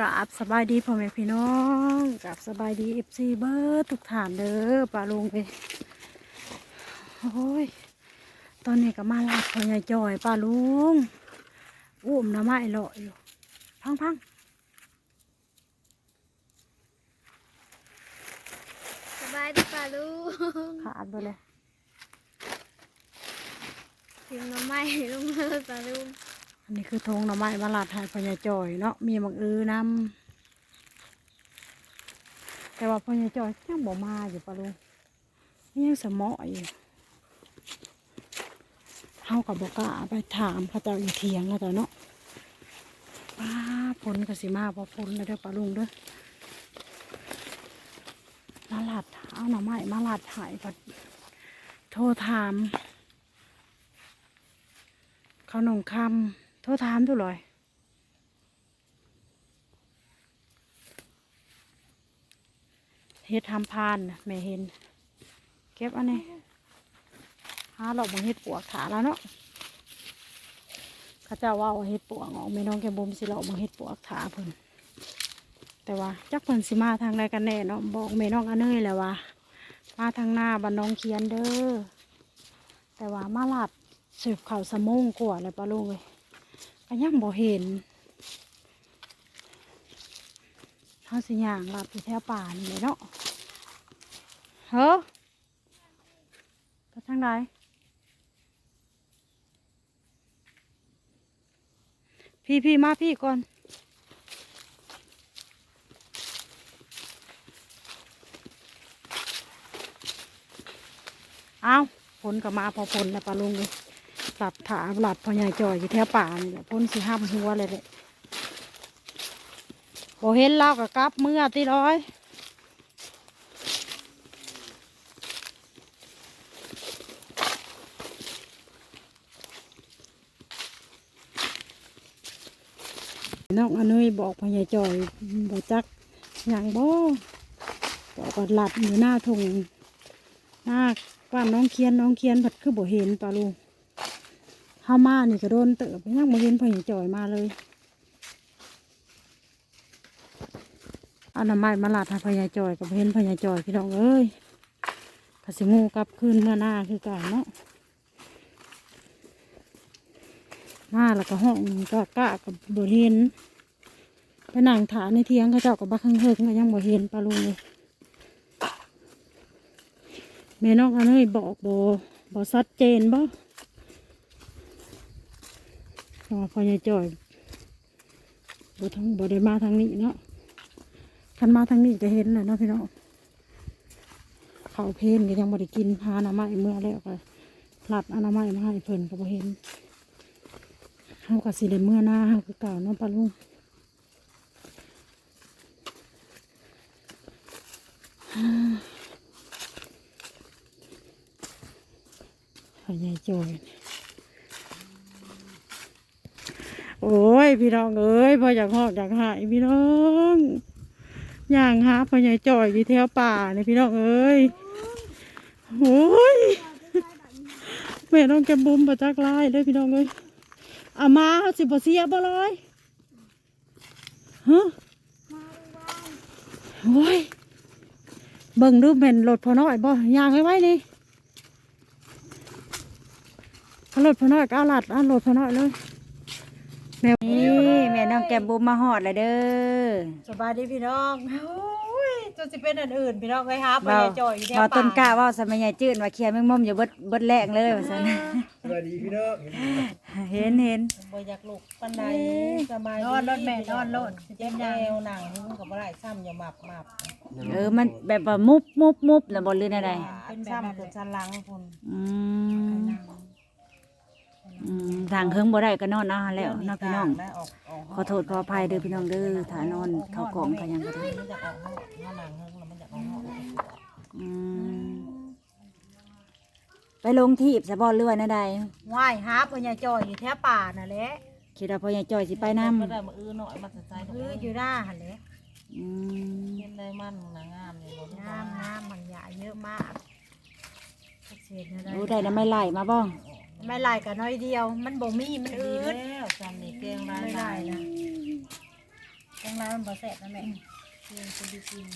กราบสบายดีพ่อแม่พี่น้องกราบสบายดีเอฟซีเบิร์ดทุกฐานเด้อปลาลุงไปโอ้ยตอนนี้ก็มาลาดพ่อใหญ่จอยปลาลุงอุ้มหน้ำไม้เลาะอยู่พังพังสบายดีป่าลูกขาดไปเลยถึงน้ำไม้ลุงเลิศป่าลูก อันนี้คือธงหน้ำไม้มาลาดให้พ่อใหญ่จอยเนาะมีมังอือนำแต่ว่าพญ่จอยยังบ่มาอยู่ปลาลุงยังสมออยู่เฮากับบอกกาไปถามเขาเจ้าอยู่เทียงแล้วแต่เนาะป้าผลกสิมาพอผลแล้วเด้อปลาลุงเด้อมาลัดเอาหน่อไม้มาลัดหายก่อนโทรถามเขาหนองคำ โทรถามดูเลยเฮ็ดทำพานน่ะแม่เห็น เก็บอันนี้หาเราบังเฮ็ดปวกขาแล้วเนาะข้าเจ้าว่าเอาเฮ็ดปวกออกไม่น้องแกบุมสิเราบังเฮ็ดปวกขาเพิ่นแต่ว่าจักเพิ่นสิมาทางใดกันแน่เนาะบอกแม่น้องอันเนยแหละว่ามาทางหน้าบ้านน้องเคียนเด้อแต่ว่ามาลัดสืบเข่าสมงกว่าเลยปะลุงเลย ก็ยังบ่เห็นเขาสิย่างลัดอยู่แถวป่านี่เลยเนาะเฮ้อไปทางไหนพี่พี่มาพี่ก่อนเอาผลก็มาพอผลแล้วปลาลุงเลย หลับถาหลับพอใหญ่จ่อยอยู่แถวป่านี่แหละพ้นสิห้ามหัวเลยเลยพอเห็นเล่ากับกลับเมื่อตีร้อยน้องอนุยบอกพญาจอยบอกจักอย่างบ่บอกว่าหลัดอยู่หน้าทงหน้าบ้าน้องเคียนน้องเคียนผัดคือบ่เห็นปลาลูก ข้ามานี่ก็โดนเติบยังบ่เห็นพญาจอยมาเลยเอาน้ำไม้มาหลัดให้พญาจอยกับเห็นพญาจอยพี่น้องเอ้ยกสิงูกลับคืนเมื่อหน้าคือกันเนาะมาแล้วก็ห้องก็กะกับบ่เห็นไปนั่งถาในเทียงเขาเจ้ากับบักข้างเฮิงก็ยังบ่เห็นปลาลุงเลยแม่น้องอันนี้บอกบ่บ่ชัดเจนบ่ พราะว่าพ่อใหญ่จ่อยบ่ทั้งบ่ได้มาทางนี้เนาะคันมาทางนี้จะเห็นเลยเนาะพี่น้องเขาเพนก็ยังบ่ได้กินพาอนามัยเมื่อแล้วก็หลัดอนามัยมาให้เพิ่นก็บ่เห็นเฮาก็สิได้เมื่อหน้าเฮาคือเก่าเนาะปลาลุงพอใหญ่จอย โอ้ย พี่น้องเอ้ยพออยากหอกอยากหายพี่น้องย่างหาพ่อใหญ่จอยอยู่แถวป่าเนี่ยพี่น้องเอ้ยโอ้ยแม่น้องแกมบุมประจักไล่เลยพี่น้องเอ้ยเอามาเอาสิบเสียบ่เลยฮะโอ้ยเบิ่งดูเป็นรถพอน้อยบ่ยางไว้ไว้นี่รถพอน้อยก็เอาหลัดเอารถพอน้อยเลย นี่แม่น้องแกมบุมมาหอดเลยเด้อสบายดีพี่น้องโอ้ยจนสิเป็นอันอื่นพี่น้องไว้ครับไปเบาจ่อยอยู่แถวเบาป่าต้นกล้าเว่าสมัยใหญ่จืดว่าเคียนแมงมุมอยู่เบิดเบิดแรงเลยว่าซั่นสวัสดีพี่น้องเห็นเห็น บ่อยากลุกปานใดสบายนอนรถแม่นอนรถเจ็บแนวหนังมึงก็บ่ได้ซ้ำอย่าหมับหมับเออมันแบบว่ามุบมุบมุบแล้วบ่ลืนอะไรเป็นซ้ำเป็นสันหลังพุ่นอืม อืมทางเฮิงบ่ได้ก็นอนเอาแล้วเนาะพี่น้องนะออกออกขอโทษขออภัยเด้อพี่น้องเด้อถ้านอนเข้ากล่องก็ยังก็ได้ มันจะออกห้องห้องหนังเฮิงแล้วมันจะออกห้องอืมไปลงที่อิบสะบอเรือว่าแนะใดว่ายหาปัญญาจอยอยู่แถวป่าน่ะแหละคิดว่าพ่อใหญ่จ้อยสิไปนำก็ได้มาอื้อหน่อยมาใส่คืออยู่หน้าหันแหละอืมเห็นได้มันนางงามเลยงามงามมันใหญ่เยอะมากเศษนะรู้ได้แล้วไม่ไล่มาบ้อง ไม่ไล่กันน้อยเดียว มันบ่มีมันดีอืดแล้วซ้ำนี่เกงลายไม่ลาไล่ยนะเกงลายมันบ่แซ่บนะแม่เรียนคนดีกิน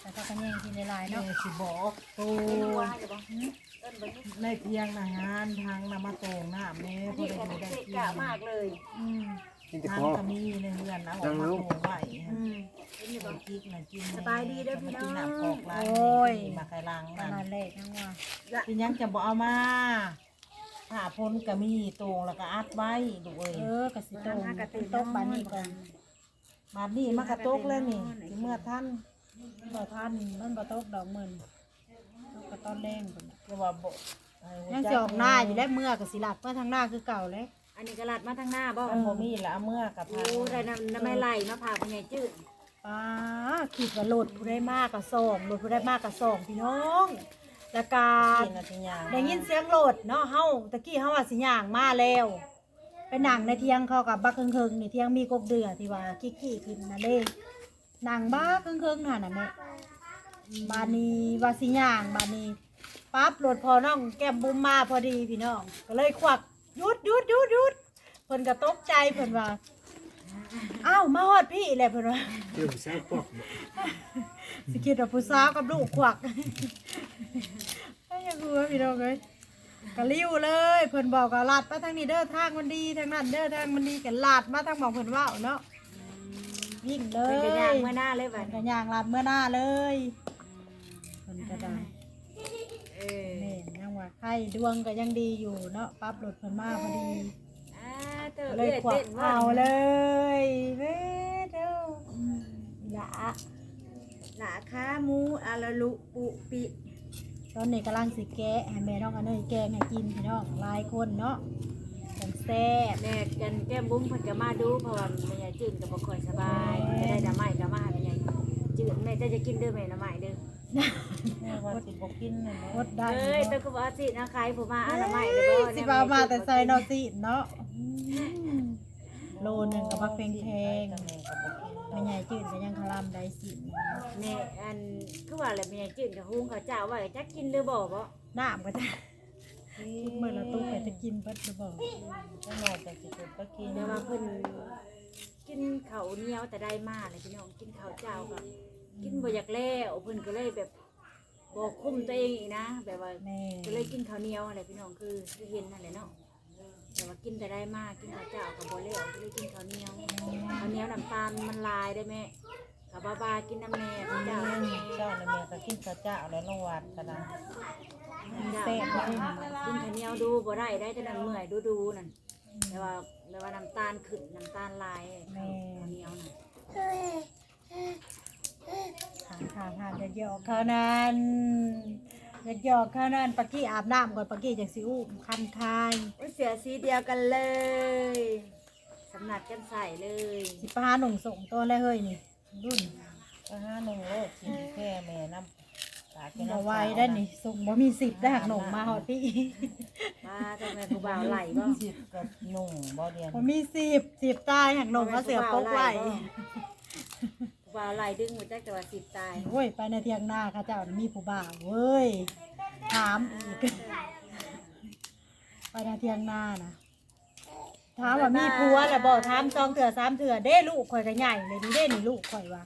แต่ก็กันแย่งกินหลายๆแม่เนาะสิบอกโตในเพียงนะงานทางนำมาโตงน้ำแม่พอได้อยู่ได้กินมากเลยอืมกินแต่ทางพอก็มีในเรือนเอาออกมาโตงไว้กินนะกินสบายดีเด้อพี่น้อง กินน้ำกอกลายโอ้ย มาไข่ลังขนั่นนาดเล็กทั้งว่ากินยังจะบอกเอามา ผ่าพ้นก็มีโตงแล้วก็อัดไว้ดูเอ้ยเออกระสิโตงเป็นโต๊ะบานนี้ก่อนมานี่มากระตกเลยนี่สิเมื่อท่านบ่ทันมันบ่โต๊ะดอกหมื่นกระต้อนแดงพุ่นก็ว่าบ่ให้หัวยังใจสิออกหน้าอยู่แล้วเมื่อก็สิหลับเมื่อทางหน้าคือเก่าเลยอันนี้กระลัดมาทางหน้าบ่มันบ่มีละเอามื่อกับโอ้พาได้น้ำน้ำไม่ไหลมาผ่าเป็นไงจืดป้าขีดว่าโหลดผู้ได้มากกับสองโหลดผู้ได้มากกับสองพี่น้อง แล้วกากินนาทียางได้ยินเสียงโหลดเนาะเฮาตะกี้เฮาว่าสิย่างมาแล้ว ไปนั่งในเทียงเขากับบักเคิงๆนี่เทียงมีกบเดือที่ว่ากี้ๆขึ้นนั่นเด้นั่งบักเคิงๆนั่นน่ะแม่บานนี้ว่าสิย่างบานนี้ปั๊บโหลดพอน้องแก้มบุ้มมาพอดีพี่น้อง ก็เลยควักหยุดหยุดหยุดหยุดเพิ่นก็ตกใจเพิ่นว่าอ้าวมาฮอดพี่แหละเพิ่นว่าเรื่องแซ่บปอก สิคิดว่าผู้สาวกับลูกขวักไอ้ยังกูว่าพี่น้องเลยกะลิ้วเลยเพิ่นบอกกะลาดมาทางนี้เด้อทางมันดีทางนั้นเด้อทางมันดีกะลาดมาทางหมองเพิ่นว่าวเนาะวิ่งเลเป็นยกระย่างเมื่อหน้าเลยบัเพิ่ดนกะย่างลาดเมื่อหน้าเลยเพิ่นก็ได้เออแม่นยังว่าไข่ดวงก็ยังดีอยู่เนาะปั๊บรถเพิ่นมาพอดี อ่าเตอก็เลเลยยขวัเต้กนว่าเอาเลยเว้ยเด้อละ หนาขาหมูอาละลุปุปิตอนนี้กำลังสิแกะให้แม่น้องอันเนยแกงให้กินพี่น้องหลายคนเนาะของแซ่บแม่กันแก้มบุ้มเพิ่นก็มาดูเพราะว่าแม่ยายจืดก็บ่ค่อยสบายจะได้น้ำไม้ก็มาให้แม่ยายจืดแม่จะจะกินเด้อแม่น้ำไม้เด้อแม่ว่าสิบ่กินนั่นอเนาะดได้เอ้ยเนาะแต่ก็บ่สินะใครผู้มาอาน้ำไม้เด้อบ่สิบามาแต่ใส่นอสิเนาะอืม โลนึงกับบักเพลงแพงแม่ก็บ่กินไม่ใหญ่จืดก็ยังคลำได้สิแม่อันคือว่าแหละแม่ยายจืดก็หุงข้าวเจ้าไว้จักกินเด้อบ่บ่น้ำก็จะคิดเมื่อละตู้ก็จะกินเพิ่นหรือเปล่าถ้านอนแต่สิเกิดก็กินแต่ว่าเพิ่นกินข้าวเหนียวแต่ได้มาเลยพี่น้องกินข้าวเจ้าก็กินบ่อยากแล้วเพิ่นก็เลยแบบบอกคุมตัวเองอีกนะ แบบว่าแม่ก็เลยกินข้าวเหนียวอะไรพี่น้องคือคือเห็นนั่นแหละเนาะ แต่ว่ากินแต่ได้มากกินข้าวเจ้ากับบ่แล้วก็เลยกินข้าวเหนียวข้าวเหนียวน้ำตาลมันลายได้แม่ข้าวบาบากินน้ำแน่ข้าวเจ้าน้ำแน่เจ้าน่ะแม่ก็กินข้าวเจ้าแล้วลงวัดก็ได้แซ่บมากกินข้าวเหนียวดูบ่ได้ได้แต่นั่นเมื่อยดูดูๆนั่นแต่ว่าแต่ว่าน้ำตาลขึ้นน้ำตาลลายข้าวเหนียวน่ะถามถามถามจะหยอกเขานั้น อยากหยอกเขานั้นปักกี้อาบน้ำก่อนปักกี้จากสิอุ้มคันคายโอ้ยเสียสีเดียวกันเลยสำนักกันใส่เลยสิปาหนุ่งส่งตัวแล้วเฮ้ยนี่รุ่นก็หาหนึ่งโลดสิแค่แม่น้ำตากินเอาน้ำไว้ได้นี่ส่งบ่มีสิทธิ์ได้หักหนุ่งมาหอดพี่มาทำไมผู้บ่าวไหลบ่สิบกับหนุ่งบ่เรียนบ่มีสิบสิบตายหักหนุ่งมาเสือปกไว้ผู้บ่าวไหลดึงมาจากจังหวัดสิบตาย โอ้ยไปในเทียงหน้าข้าเจ้าน่ะมีผู้บ่าวเว้ย ถามอีก ไปในเทียงหน้านะถามว่ามีผัวแล้วบอกถามสองเถื่อสามเถื่อเด้ลูกข่อยก็ใหญ่เลยนี่เด้นี่ลูกข่อยว่า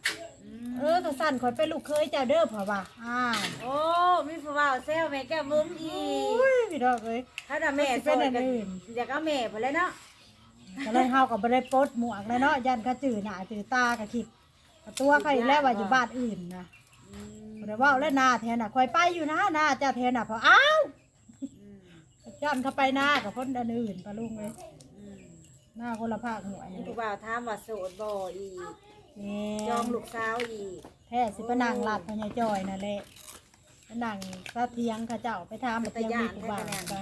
เออก็สั่นข่อยเป็นลูกเคยเจ้าเด้อเพราะว่าอ้าวโอ้มีผู้บ่าวเซลแม่แก้มบุ้มอีกอุ้ยพี่ดอกเอ้ยถ้าแต่แม่มันสิโซเป็นนอักันนอื่นอยากเอาแม่ไปเลยเนาะก็เลยเฮาก็บ่ได้ปลดหมวกเลยเนาะยันเขาจื้อหน้าจื้อตาก็คิดก็ตัวเขาอีกแล้วว่าอยู่บ้านอื่นนะ บ่ได้เว่าแล้วหน้าแทนน่ะข่อยไปอยู่นะหน้าเจ้าแทนน่ะเพราะอ้าวยันเข้าไปหน้ากับคนอันอื่นปะลุงเอ้ยหน้าคนละภาคหัวมีนี่ผู้บ่าวถามว่าโสดบ่อีกแม่จองลูกสาวอีกแท้สิไปนั่งลาดพญาจอยนั่นแหละไปนั่งซาเทียงเขาเจ้าไปถามมาเทียงมีผู้บ่าวก็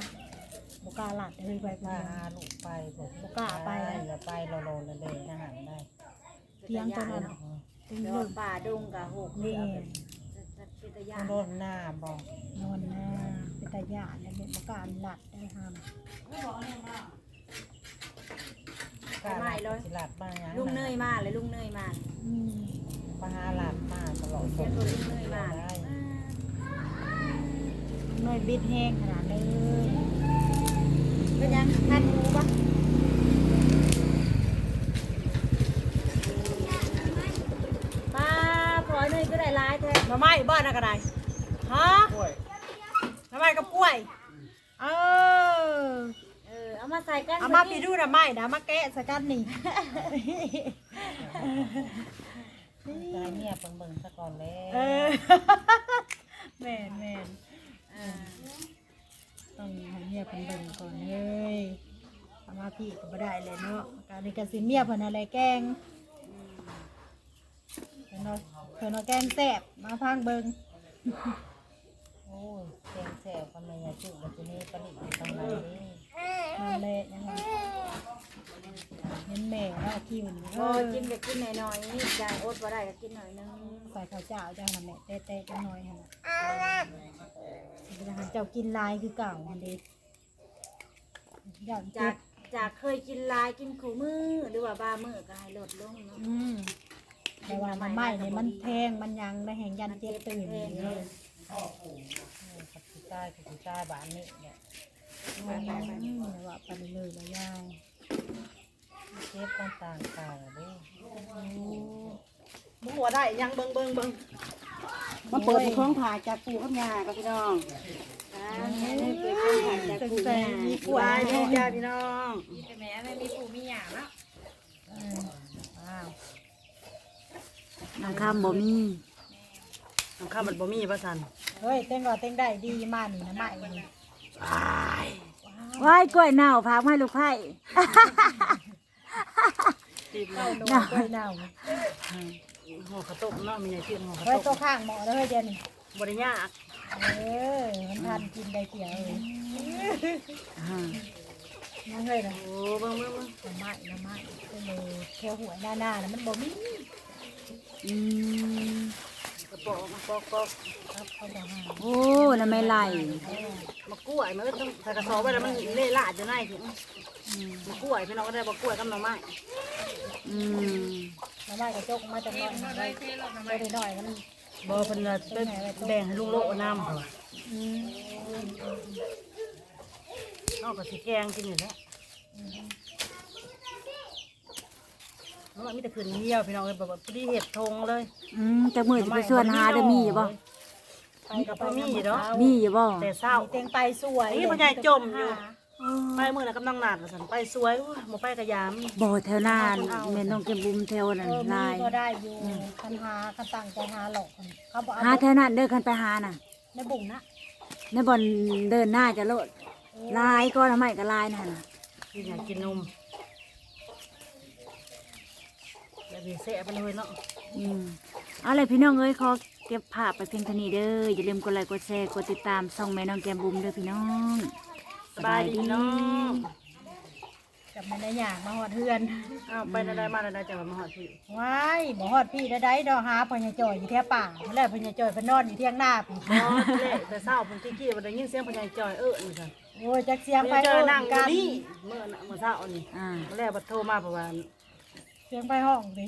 บ่กล้าลาดเลยไปพาเพียงหาลูกไปผมบ่กล้าไปอย่าไปโลโลเลยเลยอาหารได้เทียงตรงนั้นตึงเดี๋ยวเรื่องป่าดงกับหกนี่ เป็นตะยาต้องโดนหน้าบอกนอนหน้าเป็นตาหยาดแล้วเนี่ยบ่กล้าลาดได้ห้ามกล้าหลับสิหลับบ้างยังลุงเนยมาเลยลุงเนยมาอืมปลาหลับมาตลอดเสียงรถลุงเนยมาได้น้อยบิดแห้งขนาดเลยเป็นยังทันหูปะ อยนึงก็ได้หลายแท้ หน่อ ไม้บ้านน่ะก็ได้ฮะกล้วยหน่อไม้กับกล้วย เออ เออเอามาใส่กันเอามาปีดูหน่อไม้นะมาแกะสกันนี่ใจเงียบเบิ่งๆซะก่อนแล้วเออแม่นแม่นเออต้องให้เมียเพิ่นเบิ่งก่อนเฮ้ยเอามาพี่ก็บ่ได้เลยเนาะการนี้ก็สิเมียเพิ่นอะไรแกล้งเพิ่นเอา เพิ่นเอาแกงแซ่บมาพังเบิงโอ้ยแกงแซ่บกันแม่ยาจุบัดนี้ปนิอยู่ตรงไหนนี่นั่นแหละยังไงเน้นแม่เนาะคิวนี่โอ้กินก็กินหน่อยๆนี่ใจอดบ่ได้ก็กินหน่อยนึงใส่ข้าวเจ้าเจ้านั่นแหละเตะๆจังหน่อยหั่นน่ะเวลาเจ้ากินลายคือเก่าหั่นเด้อยากจาจักจากเคยกินหลายกินคู่มือหรือว่าบามือก็ให้ลดลงเนาะอืม แต่ว่าน้ำไม้เนี่ยมันแทงมันยังได้แห่งยันเจ็บตื่นเลยโอ้กับสิใต้กับสิใต้บ้านนี้เนี่ยอืมแต่ว่าไปเลยละยายเจ็บต่างๆตาละเด้มึงหัวได้ยังเบิ่งเบิ่งเบิ่งมาเปิดในคล้องผ่าจากปู่กับยากับพี่น้องนี่คนผ่าจากตึงคู่ใจแม่มีกล้วยพี่นาะจ้าพี่น้องแต่แม่ไม่มีปูมีหยังเนาะเอออ้าว น้ำข้ามบ่มีน้ำข้าวมันบ่มีป่ะสันเฮ้ยเต้งว่าเต้งได้ดีมากนี่นะไม้นี่ว้ายกล้วยเน่าพากมาให้ลูกไผ่เข้าโดนกล้วยเน่าห่อข้าวต้มเนาะมีไงเทียนห่อข้าวเฮ้ยต้ตัวมข้างหมอแล้วเฮ้ยเดี๋ยวนี้บริยากเออมันทานกินได้เกี่ยวเลยนั่งเลยนะโอ้เบิ่งเบิ่งเบิ่ง น้ำไม้น้ำไม้ก็เลยแค่หัวหน้าหน้านะมันบ่มี อืมกระปอกกระปอกกระปอกครับเขาจะหาโอ้น้ำไม่ไหลมะกล้วยมันก็ต้องใส่กระสอบไว้แล้วมันเละลาดอยู่ในถึงมะกล้วยพี่น้องก็ได้มะกล้วยกับหน่อไม้อืมน้ำไม้กระจกมาจากหน่อยได้ได้หน่อยมันบ่เพิ่นน่ะไปแบ่งให้ลุงโลน้ำเขาอืมเนาะก็สิแกงกินอยู่แล้วเนาะมีแต่ขึ้นเหี่ยวพี่น้องเลยแบบว่าพอดีเห็ดทงเลยอืมจากมือจะไปส่วนหาเด้อมีอยู่บ่ไปกับพ่อมีเนาะมีอยู่บ่แต่เศร้ามีเต็งไปสวยนี่พ่อใหญ่จมอยู่ไปมื้อน่ะกำลังนาดว่าซั่นไปสวยอู้บ่ไปกะยามบ่แถวนานแม่น้องแกมบุมแถวนั้นเออมีลายก็ได้อยู่คันหาคันตั้งใจหาหลอกคนเขาบอกหาแถวนั้นเด้อคันไปหาน่ะในบุ่งนะในบ่อนเดินหน้าจะโลดลายก็ทำไมก็ลายนั่นน่ะกินอยากกินนม แล้วมีเสะไปเลยเนาะอืมเอาเลยพี่น้องเอ้ยขอเก็บภาพไปเพียงเท่านี้เด้ออย่าลืมกดไลค์กดแชร์กดติดตามช่องแม่น้องแกมบุมเด้อพี่น้องสบายดีเนาะกับมันได้อย่างมาหอดเฮือนอ้าวไปได้มาได้จังหวัดมหาดพี่ว้ายบ่ฮอดพี่ได้ได้ดอกหาพญาจอยอยู่แถวป่าเมื่อไรพญาจ่อยพนอนอยู่เที่ยงหน้าพี่อ๋อเละแต่เศร้าผมกี้กี้วันได้ยินเสียงพญาจอยเออนี่ค่ะโอ้ยจักเสียงไปญายจออนั่งกันเมื่อน่ะเมื่อเช้านี่อ่าเมื่อแรกบัดโทรมาประมาณ เสียงไปห้องดิ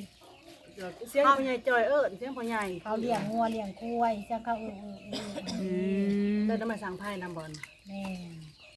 เสียงพญายจอยเออเสียงพญายเขาเลี้ยงงัวเลี้ยงควายจังเขาเออเออเอออืมเดินน้ำมาสั่งไพ่นำบอลแม่